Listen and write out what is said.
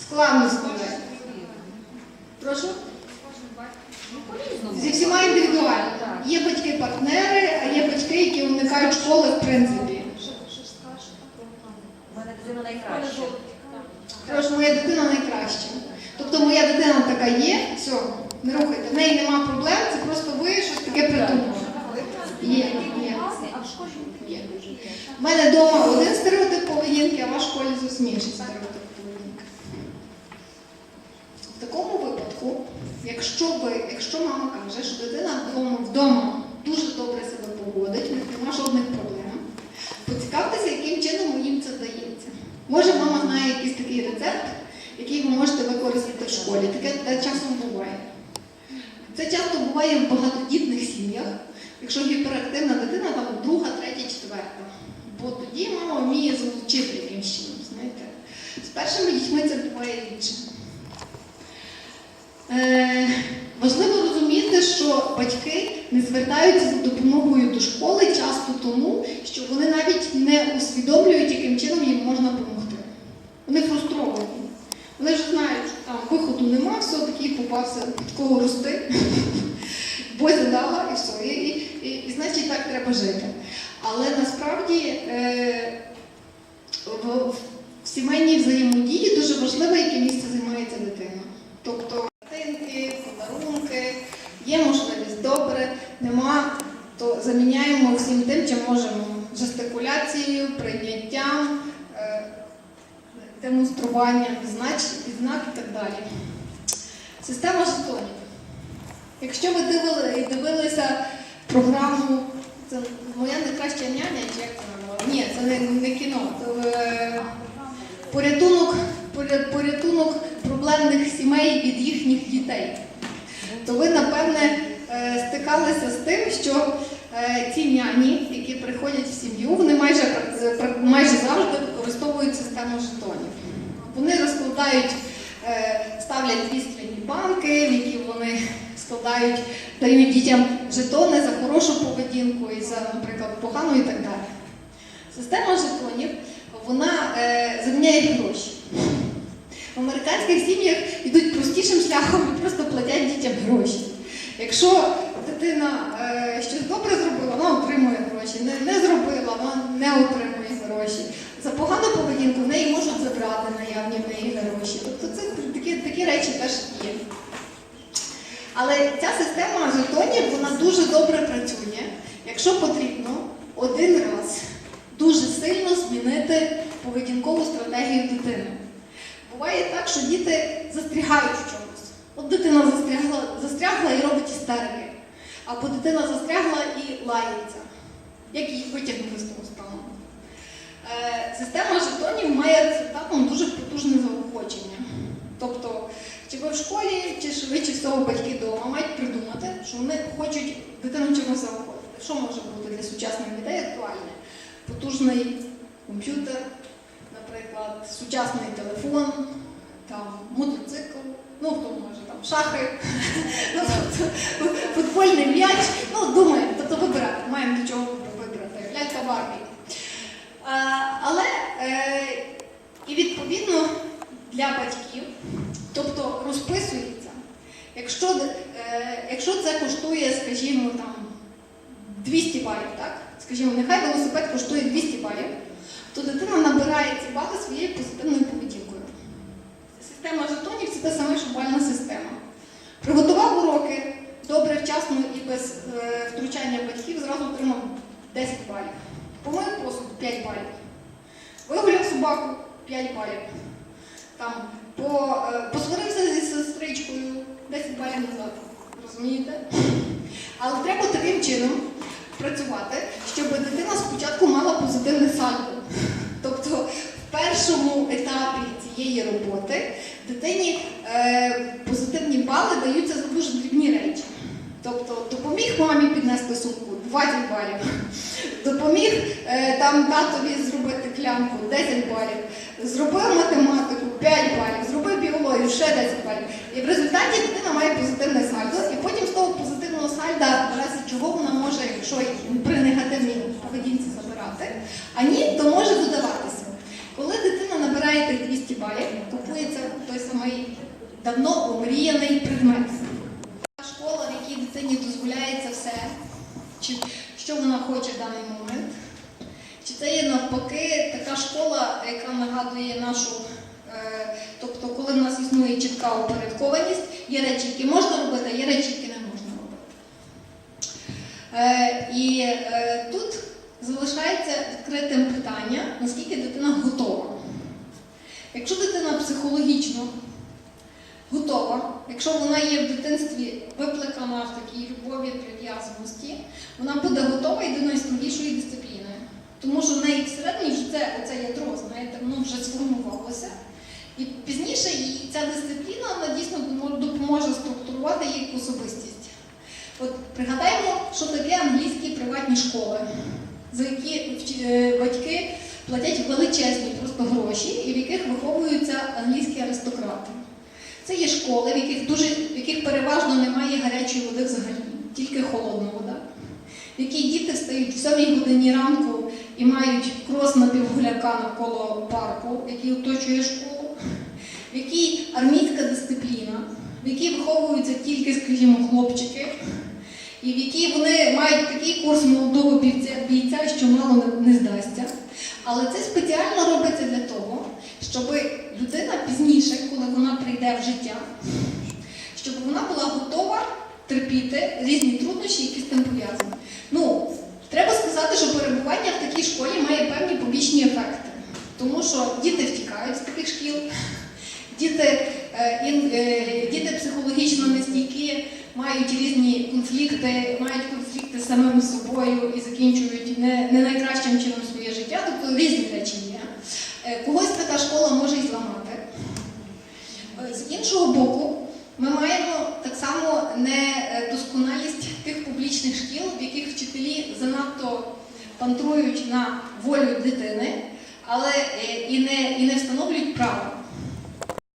Складно складати. Прошу? Зі всіма індивідуально. Є батьки-партнери, а є батьки, які уникають школи в принципі. Мене дитина найкраща. Тож моя дитина найкраща. Тобто моя дитина така є, все, не рухайте. В неї нема проблем, це просто ви щось таке придумали. Є? Є. У мене вдома один стереотип поведінки, а в школі зовсім інший стереотип поведінки. В такому випадку, якщо ви, якщо мама каже, що дитина вдома, вдома дуже добре себе поводить, нема жодних проблем, поцікавтеся, яким чином їм це вдається. Може, мама знає якийсь такий рецепт, який ви можете використати в школі. Таке часом буває. Це часто буває в багатодітних сім'ях, якщо гіперактивна дитина, там друга, третя, четверта. Бо тоді мама вміє залучити якимось чином, знаєте. З першими дітьми це буває рідше. Е, важливо розуміти, що батьки не звертаються за допомогою до школи часто тому, що вони навіть не усвідомлюють, яким чином їм можна допомогти. Вони фрустровані. Вони вже знають, що там виходу нема, все таки попався від кого рости. Бозя дала і все. І, і, і, і значить так треба жити. Але насправді е, в, в сімейній взаємодії дуже важливо, яке місце займається дитина. Тобто добре, нема, то заміняємо всім тим, чим можемо. Жестикуляцією, прийняттям, е, демонструванням відзнак і так далі. Система жетонів. Якщо ви дивили, дивилися програму це моя найкраща няня, чи як це називала? Ні, це не, не кіно. Це е, порятунок, порятунок проблемних сімей від їхніх дітей. То ви, напевне, стикалися з тим, що е, ці няні, які приходять в сім'ю, вони майже, майже завжди використовують систему жетонів. Вони розкладають, е, ставлять дві скляні банки, в які вони складають, дають дітям жетони за хорошу поведінку і за, наприклад, погану і так далі. Система жетонів вона е, заміняє гроші. В американських сім'ях йдуть простішим шляхом і просто платять дітям гроші. Якщо дитина е, щось добре зробила, вона отримує гроші. Не, не зробила, вона не отримує гроші. За погану поведінку в неї можуть забрати наявні в неї гроші. Тобто це такі, такі речі теж є. Але ця система жетонів вона дуже добре працює, якщо потрібно один раз дуже сильно змінити поведінкову стратегію дитини. Буває так, що діти застрягають в чомусь. От дитина застрягла, застрягла і робить істерики, або дитина застрягла і лається. Як її витягнути з того стану? Е, система жетонів має результатом дуже потужне заохочення. Тобто, чи ви в школі, чи швидше всього батьки вдома мають придумати, що вони хочуть дитину чимось заохотити. Що може бути для сучасних дітей актуальне? Потужний комп'ютер, наприклад, сучасний телефон, там, мотоцикл, ну хто може шахи, ну, тобто, футбольний м'яч. Ну, думаємо, тобто вибирати, маємо до чого вибрати. Лялька Барбі. А, але е, і відповідно для батьків, тобто розписується, якщо, е, якщо це коштує, скажімо, там 200 балів, так? Скажімо, нехай велосипед коштує 200 балів, то дитина набирає ці бали своєю позитивною поведінкою. Система жетонів це та сама, що бальна система. Приготував уроки добре, вчасно і без е, втручання батьків, зразу отримав 10 балів. Помив посуд 5 балів. Вигуляв собаку 5 балів. Там, по, е, посварився зі сестричкою 10 балів назад. Розумієте? Але треба таким чином працювати, щоб дитина спочатку мала позитивне сальдо. Тобто в першому етапі цієї роботи дитині е, позитивні бали даються за дуже дрібні речі. Тобто допоміг мамі піднести сумку 20 балів, допоміг е, там татові зробити клямку 10 балів, зробив математику 5 балів, зробив біологію ще 10 балів. І в результаті дитина має позитивне сальдо, і потім з того позитивного сальда, разі чого вона може, якщо при негативній поведінці забирати, а ні, то може додаватися. Коли дитина набирає тих 200 балів, давно омріяний предмет. Школа, в якій дитині дозволяється все, чи що вона хоче в даний момент. Чи це є навпаки така школа, яка нагадує нашу, е, тобто, коли в нас існує чітка упорядкованість, є речі, які можна робити, а є речі, які не можна робити. Е, і е, тут залишається відкритим питання, наскільки дитина готова. Якщо дитина психологічно готова, якщо вона є в дитинстві викликана в такій любові прив'язаності, вона буде готова і до найстрогішої дисципліни. Тому що в неї всередині вже це оце ядро, знаєте, воно вже сформувалося. І пізніше їй ця дисципліна вона дійсно допоможе структурувати її особистість. От пригадаємо, що таке англійські приватні школи, за які е, батьки платять величезні просто гроші, і в яких виховуються англійські аристократи. Це є школи, в яких дуже в яких переважно немає гарячої води взагалі, тільки холодна вода. В якій діти встають в 7 годині ранку і мають крос на півгуляка навколо парку, який оточує школу, в якій армійська дисципліна, в якій виховуються тільки, скажімо, хлопчики, і в якій вони мають такий курс молодого бійця, що мало не, здасться. Але це спеціально робиться для того, щоб людина пізніше, коли вона прийде в життя, щоб вона була готова терпіти різні труднощі, які з тим пов'язані. Ну, треба сказати, що перебування в такій школі має певні побічні ефекти. Тому що діти втікають з таких шкіл, діти, е, е, діти психологічно нестійкі, мають різні конфлікти, мають конфлікти з самим собою і закінчують не, не найкращим чином своє життя, тобто різні речі Е, когось така школа може і зламати. Е, з іншого боку, ми маємо так само недосконалість тих публічних шкіл, в яких вчителі занадто пантрують на волю дитини, але е, і не, і не встановлюють право.